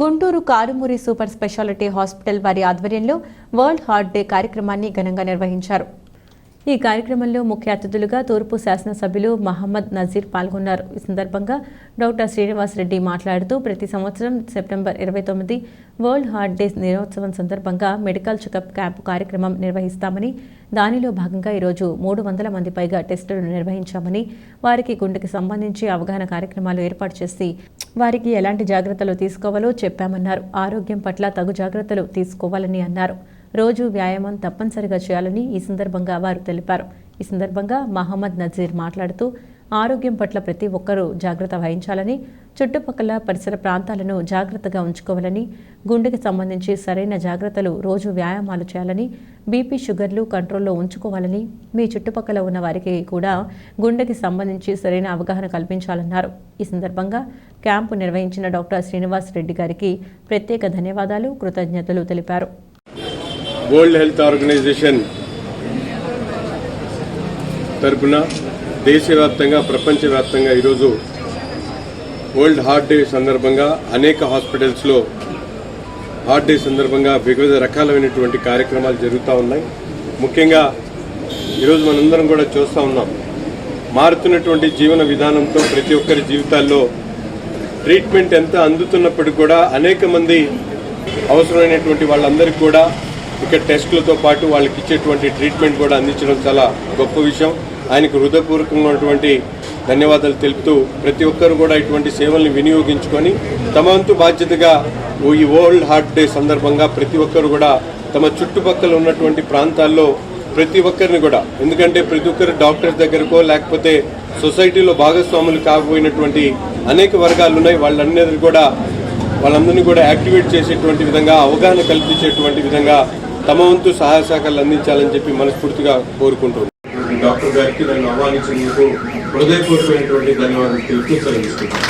Guntur Karumuri super speciality hospital వారి ఆధ్వర్యంలో world heart day కార్యక్రమాన్ని ఘనంగా నిర్వహించారు. ఈ కార్యక్రమంలో ముఖ్య అతిథులుగా తూర్పు శాసనసభ్యులు మహమ్మద్ నజీర్ పాల్గొన్నారు. ఈ సందర్భంగా డాక్టర్ శ్రీనివాస్ రెడ్డి మాట్లాడుతూ ప్రతి సంవత్సరం సెప్టెంబర్ ఇరవై తొమ్మిది వరల్డ్ హార్ట్ డే దినోత్సవం సందర్భంగా మెడికల్ చెకప్ క్యాంపు కార్యక్రమం నిర్వహిస్తామని దానిలో భాగంగా ఈరోజు మూడు వందల మంది పైగా టెస్టులు నిర్వహించామని వారికి గుండెకి సంబంధించి అవగాహన కార్యక్రమాలు ఏర్పాటు చేసి వారికి ఎలాంటి జాగ్రత్తలు తీసుకోవాలో చెప్పామన్నారు. ఆరోగ్యం పట్ల తగు జాగ్రత్తలు తీసుకోవాలని అన్నారు. రోజు వ్యాయామం తప్పనిసరిగా చేయాలని ఈ సందర్భంగా వారు తెలిపారు. ఈ సందర్భంగా మహమ్మద్ నజీర్ మాట్లాడుతూ ఆరోగ్యం పట్ల ప్రతి ఒక్కరూ జాగ్రత్త వహించాలని చుట్టుపక్కల పరిసర ప్రాంతాలను జాగ్రత్తగా ఉంచుకోవాలని గుండెకి సంబంధించి సరైన జాగ్రత్తలు రోజు వ్యాయామాలు చేయాలని బీపీ షుగర్లు కంట్రోల్లో ఉంచుకోవాలని మీ చుట్టుపక్కల ఉన్న వారికి కూడా గుండెకి సంబంధించి సరైన అవగాహన కల్పించాలన్నారు. ఈ సందర్భంగా క్యాంపు నిర్వహించిన డాక్టర్ శ్రీనివాస్ రెడ్డి గారికి ప్రత్యేక ధన్యవాదాలు కృతజ్ఞతలు తెలిపారు. వరల్డ్ హెల్త్ ఆర్గనైజేషన్ తరపున దేశవ్యాప్తంగా ప్రపంచవ్యాప్తంగా ఈరోజు వరల్డ్ హార్ట్ డే సందర్భంగా అనేక హాస్పిటల్స్లో హార్ట్ డే సందర్భంగా వివిధ రకాలైనటువంటి కార్యక్రమాలు జరుగుతూ ఉన్నాయి. ముఖ్యంగా ఈరోజు మనందరం కూడా చూస్తూ ఉన్నాం. మారుతున్నటువంటి జీవన విధానంతో ప్రతి ఒక్కరి జీవితాల్లో ట్రీట్మెంట్ ఎంత అందుతున్నప్పటికీ కూడా అనేక మంది అవసరమైనటువంటి వాళ్ళందరికీ కూడా ఇక్కడ టెస్టులతో పాటు వాళ్ళకి ఇచ్చేటువంటి ట్రీట్మెంట్ కూడా అందించడం చాలా గొప్ప విషయం. ఆయనకు హృదయపూర్వకమైనటువంటి ధన్యవాదాలు తెలుపుతూ ప్రతి ఒక్కరు కూడా ఇటువంటి సేవల్ని వినియోగించుకొని తమ వంతు బాధ్యతగా ఈ వరల్డ్ హార్ట్ డే సందర్భంగా ప్రతి ఒక్కరు కూడా తమ చుట్టుపక్కల ఉన్నటువంటి ప్రాంతాల్లో ప్రతి ఒక్కరిని కూడా ఎందుకంటే ప్రతి ఒక్కరు డాక్టర్ దగ్గరకో లేకపోతే సొసైటీలో భాగస్వాములు కాకపోయినటువంటి అనేక వర్గాలు ఉన్నాయి. వాళ్ళందరినీ కూడా వాళ్ళందరినీ కూడా యాక్టివేట్ చేసేటువంటి విధంగా అవగాహన కల్పించేటువంటి విధంగా తమ వంతు సహాయ సహకారాలు అందించాలని చెప్పి మనస్ఫూర్తిగా కోరుకుంటున్నాను డాక్టర్ గారికి నన్ను ఆహ్వానించినందుకు హృదయపూర్వకమైనటువంటి ధన్యవాదాలు తెలుపుతూ సెలవిస్తున్నాను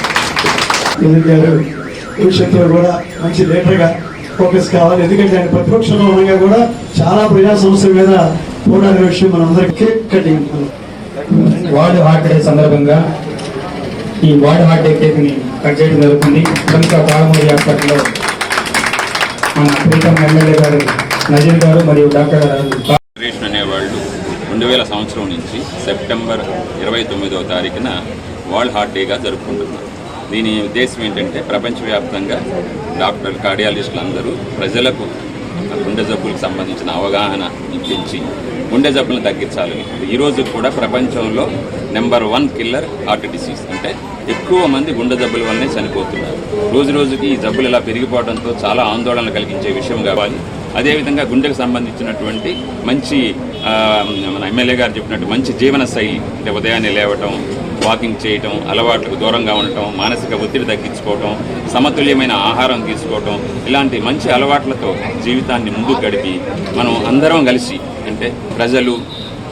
భవిష్యత్తులో కూడా మంచి లీడర్గా ఫోకస్ కావాలి. ఎందుకంటే ఆయన ప్రతిపక్షంలో ఉండగా కూడా చాలా ప్రజా సమస్యల మీద పోరాడే విషయం మన అందరికీ కటింగ్ వరల్డ్ హార్ట్ డే సందర్భంగా ఈ వరల్డ్ హార్ట్ డే కేక్ని కట్ చేయడం జరుగుతుంది. ప్రముఖ పాలమూరి హాస్పిటల్లో మన ప్రీతం ఎమ్మెల్యే గారు నజీర్ గారు మరియు డాక్టర్ ఫెడరేషన్ అనేవాళ్ళు రెండు వేల సంవత్సరం నుంచి సెప్టెంబర్ ఇరవై తొమ్మిదవ తారీఖున వరల్డ్ హార్ట్ డేగా జరుపుకుంటున్నారు. దీని ఉద్దేశం ఏంటంటే ప్రపంచవ్యాప్తంగా డాక్టర్ కార్డియాలజిస్టులు అందరూ ప్రజలకు గుండె జబ్బులకు సంబంధించిన అవగాహన ఇప్పించి గుండె జబ్బులను తగ్గించాలని ఈ రోజు కూడా ప్రపంచంలో number one killer heart disease. అంటే ఎక్కువ మంది గుండె జబ్బుల వల్లనే చనిపోతున్నారు. రోజు రోజుకి ఈ జబ్బులు ఇలా పెరిగిపోవడంతో చాలా ఆందోళన కలిగించే విషయం కావాలి. అదేవిధంగా గుండెకు సంబంధించినటువంటి మంచి మన ఎమ్మెల్యే గారు చెప్పినట్టు మంచి జీవన శైలి అంటే ఉదయాన్నే లేవటం వాకింగ్ చేయటం అలవాట్లకు దూరంగా ఉండటం మానసిక ఒత్తిడి తగ్గించుకోవటం సమతుల్యమైన ఆహారం తీసుకోవటం ఇలాంటి మంచి అలవాట్లతో జీవితాన్ని ముందుకు గడిపి మనం అందరం కలిసి అంటే ప్రజలు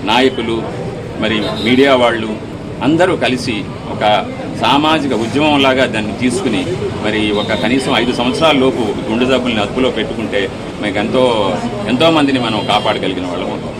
నాయకులు మరి మీడియా వాళ్ళు అందరూ కలిసి ఒక సామాజిక ఉద్యమంలాగా దాన్ని తీసుకుని మరి ఒక కనీసం ఐదు సంవత్సరాల లోపు గుండె జబ్బుల్ని అదుపులో పెట్టుకుంటే మనకు ఎంతో ఎంతో మందిని మనం కాపాడగలిగిన వాళ్ళం అవుతాం.